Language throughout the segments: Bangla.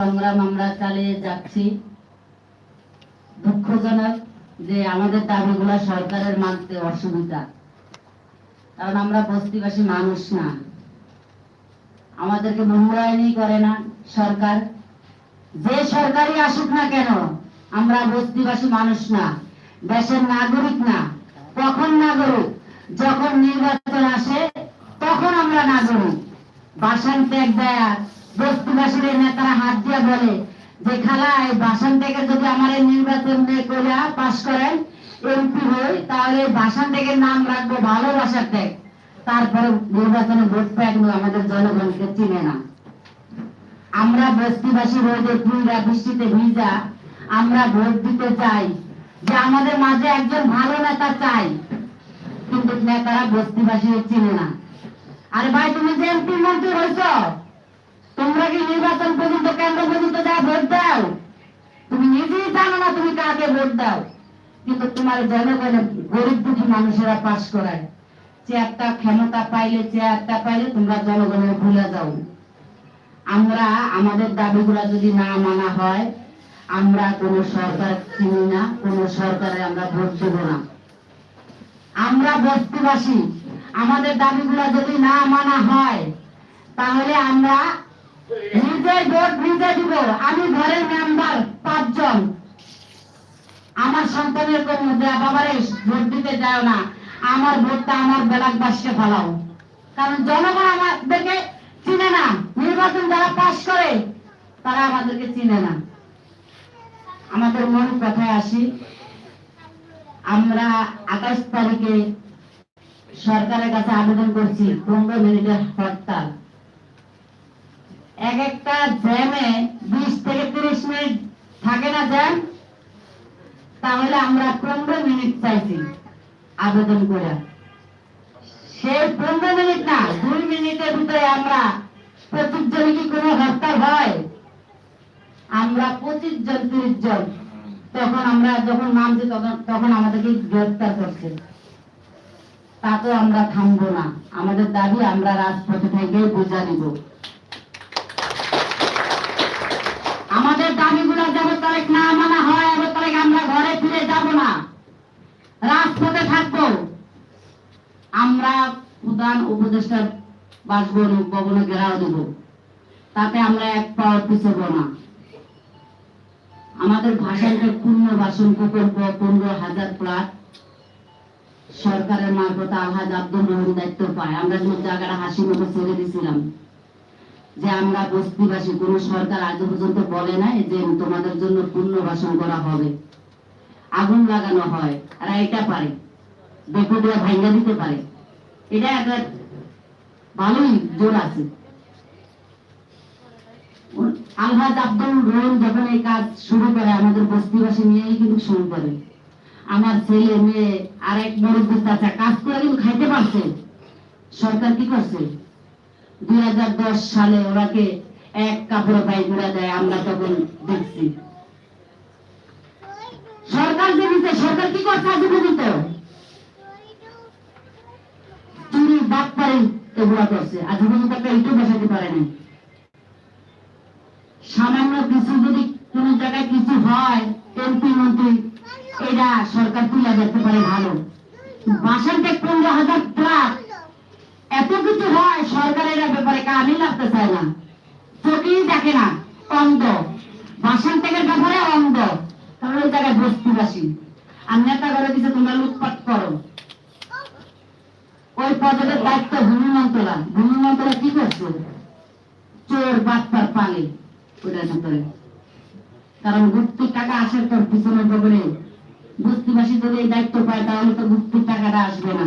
সংগ্রাম আমরা চালিয়ে যাচ্ছি। দুঃখজনক যে আমাদের দাবিগুলো সরকারের মানতে অসুবিধা। কারণ আমরা বস্তিবাসী মানুষ না। আমাদেরকে মূল্যায়নই করে না সরকার। যে সরকারই আসুক না কেন, আমরা বস্তিবাসী মানুষ না। দেশের নাগরিক না। কখন নাগরিক? যখন নির্বাচন আসে, তখন আমরা নাগরিক। বাসান ত্যাগ দেয়া বস্তিবাসীর এই নেতারা হাত দিয়া বলে যে, খালা, এই বাসান ত্যাগের যদি আমার নির্বাচন করে পাশ করেন, এমপি হই, তাহলে বাসান ত্যাগের নাম রাখব ভালোবাসার ত্যাগ। তারপরে নির্বাচনে ভোট পায় কিন্তু আমাদের জনগণকে চিনে না। আমরা বস্তিবাসী রোদে ফুলরা বৃষ্টিতে ভিজা, আমরা ভোট দিতে চাই যে, আমাদের মাঝে একজন ভালো নেতা চাই। কিন্তু নেতারা বস্তিবাসী চিনে না। আরে ভাই, তুমি যে এমপি মন্ত্রী হয়েছ তোমরা কি নির্বাচন পর্যন্ত, কেন্দ্র পর্যন্ত যা ভোট দাও, তুমি নিজেই জানো না তুমি কাকে ভোট দাও। কিন্তু তোমার জনগণের গরিব দুঃখী মানুষেরা পাশ করায়। চেয়ারটা ক্ষমতা পাইলে, চেয়ারটা পাইলে তোমরা জনগণের ভুলে যাও। আমরা, আমাদের দাবিগুলা যদি না মানা হয়, আমরা কোন সরকার চিনি না, কোন সরকারে আমরা ভোট দেব না। আমরা বস্তিবাসী, আমাদের দাবিগুলা যদি না মানা হয়, তাহলে আমরা নিজে ভোট নিজে দিব আমি ঘরের মেম্বার পাঁচজন। আমার সন্তানের কোন বাবারে, ভোট দিতে যাও না। আমার ভোটটা আমার বেলাকবাসকে ফেলাও। কারণ জনগণ আমাদেরকে চিনে না। নির্বাচন যারা পাশ করে, তারা আমাদেরকে চিনে না। আমাদের মূল কথায় আসি, আমরা আঠাশ তারিখে সরকারের কাছে আবেদন করছি, পনেরো মিনিটের হরতাল। এক একটা জ্যামে বিশ থেকে তিরিশ মিনিট থাকে না জ্যাম? তাহলে আমরা পনেরো মিনিট চাইছি আবেদন করে। সেই পনেরো মিনিট না, দুই মিনিটের ভিতরে আমরা পঁচিশ জন কি কোনো হরতাল হয়? আমরা পঁচিশ জন, তিরিশ জন। তখন আমরা যখন নামছি, তখন তখন আমাদেরকে গ্রেফতার করছে। তাতেও আমরা থামবো না। আমাদের দাবি আমরা রাজপথে থেকে বোঝা নিব। আমাদের দাবিগুলো যত তারিখ না মানা হয় এত তারিখ আমরা ঘরে ফিরে যাব না। রাজপথে থাকব। আমরা প্রধান উপদেষ্টার বাসভবন ভবনে ঘেরাও দেব। তাতে আমরা এক পাওয়ার পিছব না। আমাদের ভাষাকে পূর্ণ বাসন প্রকল্প পনেরো হাজার প্লাট। সরকারের মারফত আলহাজ আব্দুল রহমান দায়িত্ব পায়। আমরা জায়গাটা হাসি মুখে ছেড়ে দিছিলাম। যে আমরা বস্তিবাসী, কোন সরকার আজ পর্যন্ত বলে নাই যে তোমাদের জন্য পূর্ণ বাসন করা হবে। আগুন লাগানো হয় আর এটা পারে দিয়ে ভাঙ্গা দিতে পারে। এটা একটা ভালোই জোর আছে। আলহাজ আব্দুল রহিম যখন এই কাজ শুরু করে, আমাদের বস্তিবাসী নিয়েই কিন্তু শুরু করে। আমার ছেলে, মেয়ে আর এক বড় কাজ করে কিন্তু খাইতে পারছে। সরকার কি করছে? দুই হাজার দশ সালে ওরাকে এক কাপড় পাই ঘুরা দেয়, আমরা তখন দেখছি। সরকার যে দিতে সরকার কি করছে আজ পর্যন্ত? চুরি বাদ পারে এগুলা করছে। আজ পর্যন্ত একটা ইটু বসাতে পারে নাই সামান্য কিছু যদি কোন জায়গায় কিছু হয়, এমপি, মন্ত্রী, এটা সরকার তুলে দেখতে পারে ভালো। বাসানটা পনেরো হাজার প্লাস এত কিছু হয় সরকারের ব্যাপারে কানই লাগতে চায় না। চোখেই দেখে না, অন্ধ। বাসান থেকে ব্যাপারে অন্ধ। কারণ ওই জায়গায় বস্তিবাসী। আর নেতা করে দিচ্ছে তোমরা লুটপাট করো। ওই পদের দায়িত্ব ভূমি মন্ত্রণা ভূমি মন্ত্রণা কি করছে? চোর বাটপার পালে ওটার ভিতরে। কারণ গুপ্তির টাকা আসার পর পিছনে বগলে বস্তিবাসী যদি এই দায়িত্ব পায়, তাহলে তো গুপ্তির টাকাটা আসবে না।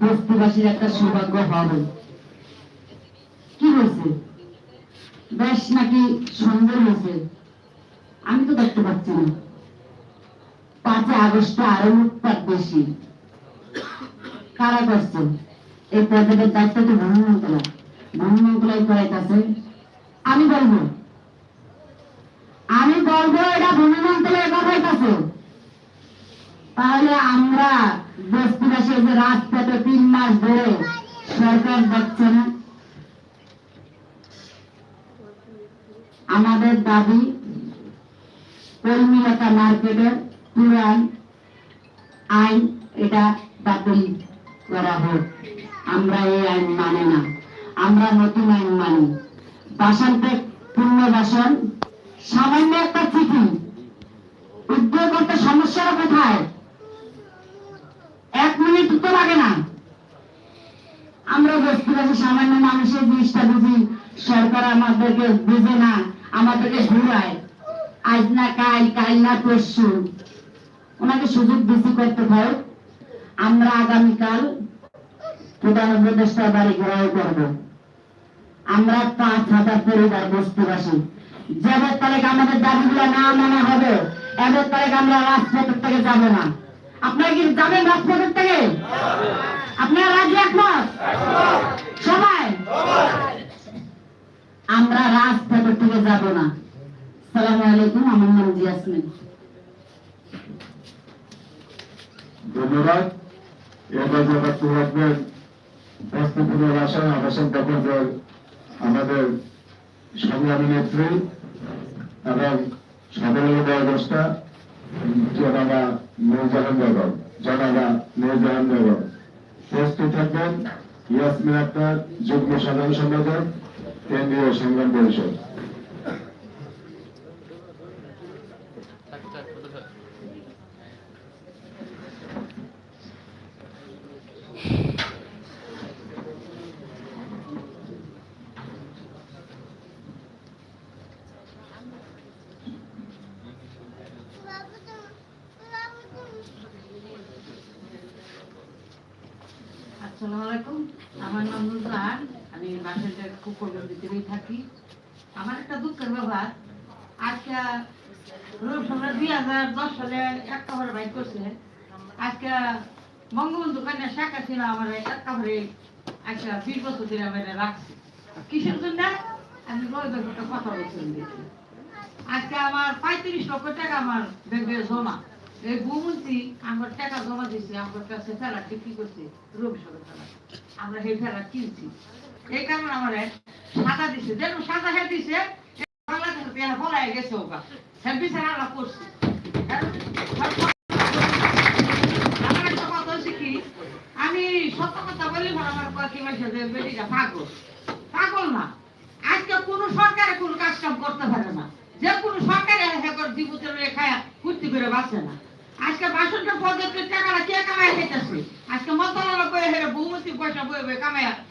বস্তিবাসীর একটা সৌভাগ্য হবে। কি হয়েছে? বেশ নাকি সুন্দর হয়েছে? আমি তো দেখতে পাচ্ছি না। পাঁচই আগস্টে আরও উৎপাদ বেশি। কারা করছে? এই প্রজেক্টের দায়িত্ব তো ভ্রমণ মন্ত্রণালয় ভ্রমণ মন্ত্রণালয় করাইতেছে আমি বলব। আমি বলব এটা ভূমি মন্ত্রণালয় করাইতেছে তাহলে আমরা বস্তিবাসী যে রাস্তাতে তিন মাস ধরে সরকার দেখছে না। আমাদের দাবি কর্মীলতা মার্কেটের পুরান আইন এটা বাতিল করা হোক। আমরা এই আইন মানে না। আমরা নতুন আইন মানি। বাসন্তে পুনর্বাসন সামান্য একটা চিঠি। উদ্যোগ করতে সমস্যাটা কোথায়? এক মিনিট তো লাগে না। আমরা বস্তিবাসী সামান্য মানুষের জিনিসটা বুঝি। সরকার আমাদেরকে বুঝে না, আমাদেরকে ঘুরায়। আজ না কাল কাল না পরশু। ওনাকে সুযোগ বেশি করতে হয় আমরা আগামীকাল প্রধান উপদেষ্টা বাড়ি ঘেরাও করব। আমরা পাঁচ হাজার পরিবার বস্তিবাসী। যাদের তারিখ আমাদের দাবিগুলো না মানা হবে, এদের তারিখ আমরা রাজপথের থেকে যাব না। আপনারা কি যাবেন রাজপথের থেকে? আপনারা রাজি, একমত? সবাই? আমরা রাজপথের থেকে যাব না। সালাম আলাইকুম, আমার নাম জিয়াসমিন। ধন্যবাদ। এবার যে বক্তব্য রাখবেন। আমাদের সংগ্রামী নেত্রী এবং সাধারণ জনাবা প্রস্তুত থাকবেন কেন্দ্রীয় সংগ্রাম পরিষদ আসসালামু আলাইকুম আমার নাম নুরজাহান আমি বাসাটা কুকুরের থাকি। আমার একটা দুঃখের ব্যাপার, আজকে রোজ আমরা দুই হাজার দশ সালে এক কাপড়ে বাইক করছে। আজকে বঙ্গবন্ধু কন্যা শাখা ছিল আমার এক কাপড়ে আজকে বিশ বছর ধরে আমার রাখছি। কিসের জন্য? আমি রোজ একটা কথা বলছিলাম দেখি আজকে আমার পঁয়ত্রিশ লক্ষ টাকা আমার ব্যাংকে জমা। এই বহুমন্ত্রী আমার টাকা জমা দিয়েছে, আমার কাছে ফেলা বিক্রি করছে? রবি সরকার আমরা সেই ফেলা কিনছি। এই কারণে আমার সাদা দিছে। যেন সাদা হয়ে দিছে বাংলাদেশের পেয়ারা ফলাই গেছে ওকা হ্যাঁ বিচার আমরা আমি সত্য কথা বলি আমার কয়েকটি মাসে বেটিটা পাগল। পাগল না। আজকে কোন সরকারে কোন কাজ কাম করতে পারে না। যে কোন সরকারে হেকর জীবিতের রেখায় ফুর্তি করে বাঁচে না। আজকে বাসনটা পদ্ধতির টাকাটা কে কামাই খেতেছে আজকে মতলালো করে হেরে বহুমতি পয়সা বয়ে বয়ে কামাইয়া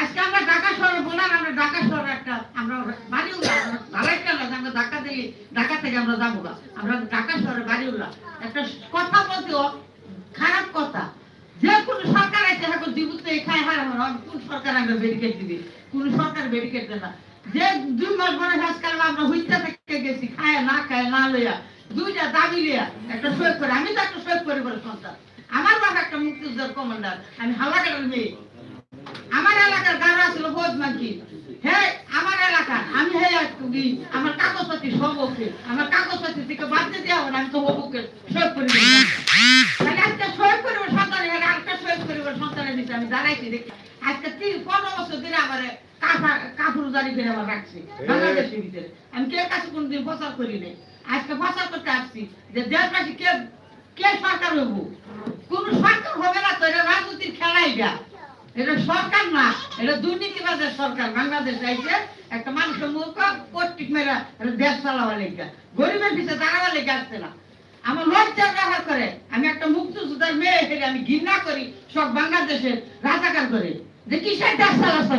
আজকে আমরা ঢাকা শহরে বললাম, আমরা ঢাকা শহরে একটা আমরা বাড়ি উল্লা ভালাইটা না যে আমরা ঢাকা থেকে ঢাকা থেকে আমরা যাব না আমরা ঢাকা শহরে বাড়ি উল্লা একটা কথা বলতেও খারাপ কথা। যে কোন সরকার আছে, এখন জীবিত খায় হার কোন সরকার আমরা ব্যারিকেড দিবি? কোন সরকার ব্যারিকেড দেয় না। যে দুই মাস বড় আজকাল আমরা হইতে থেকে গেছি, খায় না খায়, না লইয়া। দুইটা দাবি লইয়া, একটা সৈয়দ করে আমি তো একটা সৈয়দ পরিবারের সন্তান আমার বাবা একটা মুক্তিযোদ্ধার কমান্ডার আমি হালাকার মেয়ে। আমার হ্যাঁ আমার এলাকা। আমি হে তুমি আমার কাগজপাতি সব ওকে। আমার কাগজপাতি থেকে বাদ দেওয়া আমি তো হবুকে সব করে তাহলে আজকে সব পরিবার সন্তান আরেকটা সব পরিবার সন্তানের বিষয়ে আমি জানাইছি দেখি। আজকে তিন পনেরো বছর ধরে আমার কাফা কাফুরদারি করে আমার রাখছে বাংলাদেশের ভিতরে। আমি কে কাছে কোনদিন প্রচার করি নাই। আজকে প্রচার করতে আসছি যে দেশবাসী কে কে সরকার হব? কোন সরকার হবে না তো এটা রাজনীতির খেলাই যা এটা সরকার না, এটা দুর্নীতিবাজের সরকার। বাংলাদেশ আইছে একটা মানুষের মুখ পট্টিক মেরা দেশ চালাবার লেগে গরিবের পিছিয়ে দাঁড়াবার লেগে আসছে না। আমার লজ্জা ব্যবহার করে আমি একটা মুক্তিযোদ্ধার মেয়ে হিসেবে আমি ঘৃণা করি, সব বাংলাদেশের রাজাকার করে। যে কিসের দেশ চালাচ্ছে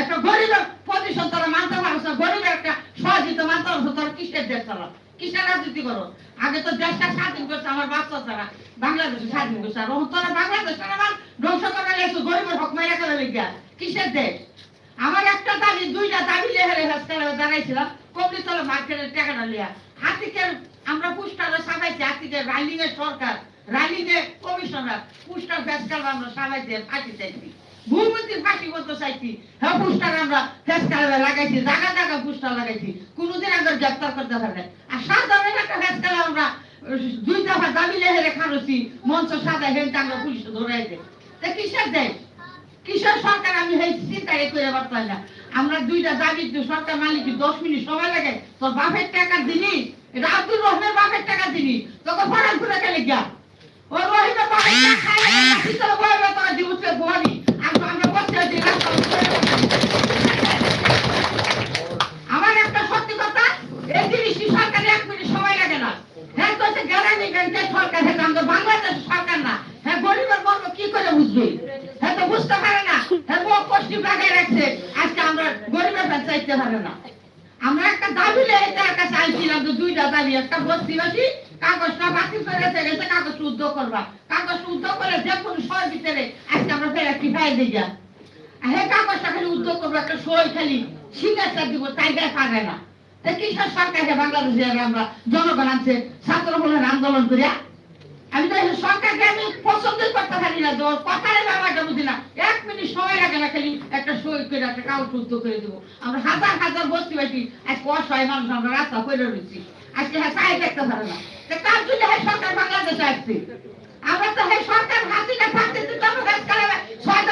একটা গরিবের পজিশন তারা মানতে পারছে গরিবের একটা সহযোগিতা মানতে পারছে তারা কিসের দেশ চালাও কিসের রাজনীতি করো? আগে তো দেশটা স্বাধীন করছে, আমার বাচ্চা তারা বাংলাদেশে স্বাধীন করছে, আর তোরা বাংলাদেশের আমার ধ্বংস করে লেগেছে মাইরা করে লেগে কিসের দেশ? আমার একটা দাবি, দুইটা দাবি লেহারে হাসপাতালে দাঁড়াইছিলাম কমলি তলে মার্কেটের টাকাটা লিয়া হাতিকের আমরা পুস্টারে সাজাইছি হাতিকে রাইলিং এর সরকার রাইলিং এর কমিশনার, পুস্টার ফেসকাল আমরা সাজাইছি, ফাঁসি চাইছি। ভূমন্ত্রীর ফাঁসি করতে চাইছি হ্যাঁ পুস্টার আমরা ফেসকালে লাগাইছি, জায়গা জায়গা পুস্টার লাগাইছি। কোনোদিন আমরা গ্রেপ্তার করতে পারে আর সাধারণ একটা ফেসকালে আমরা দুই দফা দাবি লেহারে খারছি মঞ্চ সাজাই হেন আমরা পুলিশে ধরাই দেয় তা কিসের দেয় কিসের সরকার? আমি এই চিন্তাই করে পারতাম না। আমরা দুইটা দাবি সরকার মালিক দশ মিনিট সময় লাগে। তোর বাপের টাকা দিনি এটা আব্দুল রহমের বাপের টাকা দিনি তোকে ফরান করে গেলে গিয়া। আমরা একটা সত্যি কথা, এই জিনিসটি সরকারের এক মিনিট পারে না। আমরা একটা দাবি লেগে তার কাছে তো দুইটা দাবি, একটা বস্তিবাসী কাগজটা বাতিল করে গেছে, কাগজ উদ্যোগ করবা। কাগজ উদ্যোগ করে যে কোনো সময়ের ভিতরে আজকে আমরা ফের একটি ফাইল দিই যা। হে কাগজটা খালি উদ্যোগ করব, একটা সই খালি সিগনেচার দিব, তাই গায়ে পারে না। কিসের সরকারকে বাংলাদেশে আমরা জনগণ আছে ছাত্র আন্দোলন করিয়া আমি তো সরকারকে আমি পছন্দই করতে পারি না তোর কথারে ব্যাপারটা বুঝি না। এক মিনিট সময় লাগে না, খালি একটা সই করে একটা কাগজ উদ্যোগ করে দেবো। আমরা হাজার হাজার বস্তি বাসি আজকে অসহায় মানুষ আমরা রাস্তা করে রয়েছি আজকে হ্যাঁ চাই দেখতে পারে না। তা কার জন্য হ্যাঁ সরকার বাংলাদেশে আসছে? আমরা তো হ্যাঁ সরকার হাসিনা থাকতে দিতে আমরা ছয়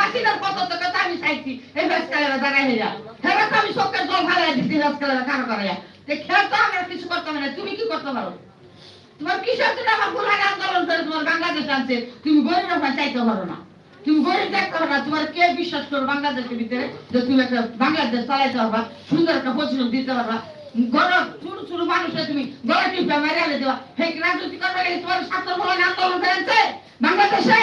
হাসিনার কত টাকা তো আমি চাইছি। এই ভেস কালাবে দাঁড়াই যা হ্যাঁ তো আমি সবকে জল ভালাই দিচ্ছি কারও তো তো আমরা কিছু করতে না। তুমি কি করতে পারো? তোমার জন্য আমার বুলহানে আন্দোলন করে তোমার বাংলাদেশ আনছে? তুমি গরিব রকম চাইতে পারো না। তুমি গরিব দেখতে পারো না, তোমার কে বিশ্বাস করো বাংলাদেশের ভিতরে যে তুমি একটা বাংলাদেশ চালাইতে পারবা সুন্দর একটা পজিশন দিতে পারবা গরম ছোট ছোট মানুষের তুমি গলা টিপে মেরে দেওয়া হে রাজনীতি করবে তোমার ছাত্র ভবনে আন্দোলন করেছে বাংলাদেশে?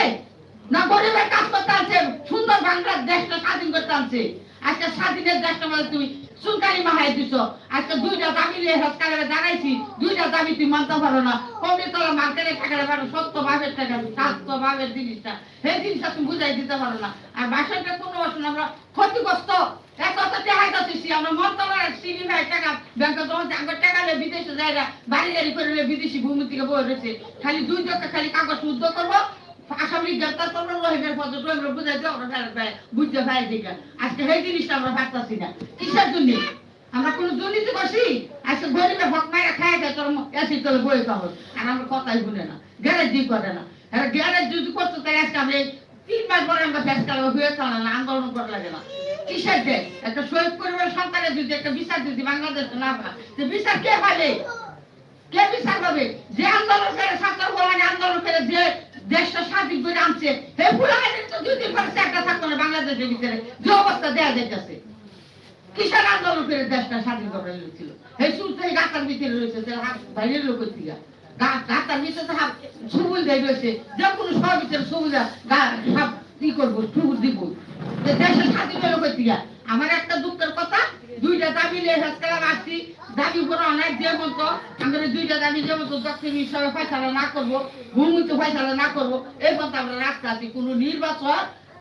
না গরিবের কাজ করতে আছে সুন্দর বাংলাদেশটা স্বাধীন করতে আছে আজকে স্বাধীনের দেশটা মানে তুমি সুনকারি মাহাই দিছ। আজকে দুইটা দাবি নিয়ে হসকালে দাঁড়াইছি। দুইটা দাবি তুমি মানতে পারো না। কমে তোলা মার্কেটে টাকাটা পারো সত্য ভাবের টাকা স্বাস্থ্য ভাবের জিনিসটা। সেই জিনিসটা তুমি বুঝাই দিতে পারো না। আর বাসাটা কোনো বছর আমরা ক্ষতিগ্রস্ত। এত তো টাকা দিচ্ছি আমরা মন্ত্রণালয়ের সিনি ভাই টাকা, ব্যাংকে জমা আমার টাকা নিয়ে বিদেশে যায় না বাড়ি গাড়ি করে বিদেশি ভূমি থেকে বই রয়েছে। খালি দুই টাকা খালি কাগজ উদ্যোগ করব। আসামি গ্রেপ্তার করব। রহিমের পদ্ধতি বুঝাই দিয়ে আমরা বুঝতে পাই দিকে আজকে সেই জিনিসটা আমরা পারতাছি না। কিসের জন্য? আমরা কোনো দুর্নীতি করছি? আজকে গরিবের ভক মায়েরা খায় খায় তোর এসি তোর বই কাগজ আর আমরা কথাই শুনে না। গ্যারেজ দিয়ে করে না। এরা গ্যারেজ যদি করতো তাই আজকে আমরা তিন মাস পরে আমরা ফেস কালো হয়ে চলে না, আন্দোলন করা লাগে না। কিসের দেশ? একটা শহীদ পরিবারের সন্তানের যদি একটা বিচার যদি বাংলাদেশ না পায় বিচার কে পাবে? কে বিচার পাবে? যে আন্দোলন করে ছাত্র বলাকে আন্দোলন করে যে দেশটা স্বাধীন করে আনছে, হে ফুলাহানি তো দুই একটা থাকতো না বাংলাদেশের যে অবস্থা দেয়া যাইতেছে। কিসের আন্দোলন করে দেশটা স্বাধীন করে ছিল এই এই গাতার ভিতরে রয়েছে বাইরের লোক থেকে গাতার সবুজ দেয় রয়েছে, যে কোনো সব ভিতরে সবুজ সব কি করব, সবুজ দিব। দেশের স্বাধীন লোক থেকে? আমার একটা দুঃখের কথা, দুইটা দাবি নিয়ে আসছি। দাবি করে অনেক যে মতো আমরা দুইটা দাবি যে মতো দক্ষিণ হিসাবে ফয়সালা না করব ভূমিতে ফয়সালা না করব, এই মতো আমরা রাস্তা আছি কোনো নির্বাচন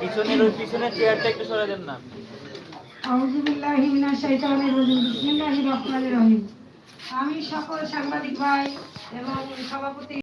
পিছনের পিছনের চেয়ারটা একটু সরে দেন না আমি সকল সাংবাদিক ভাই এবং সভাপতি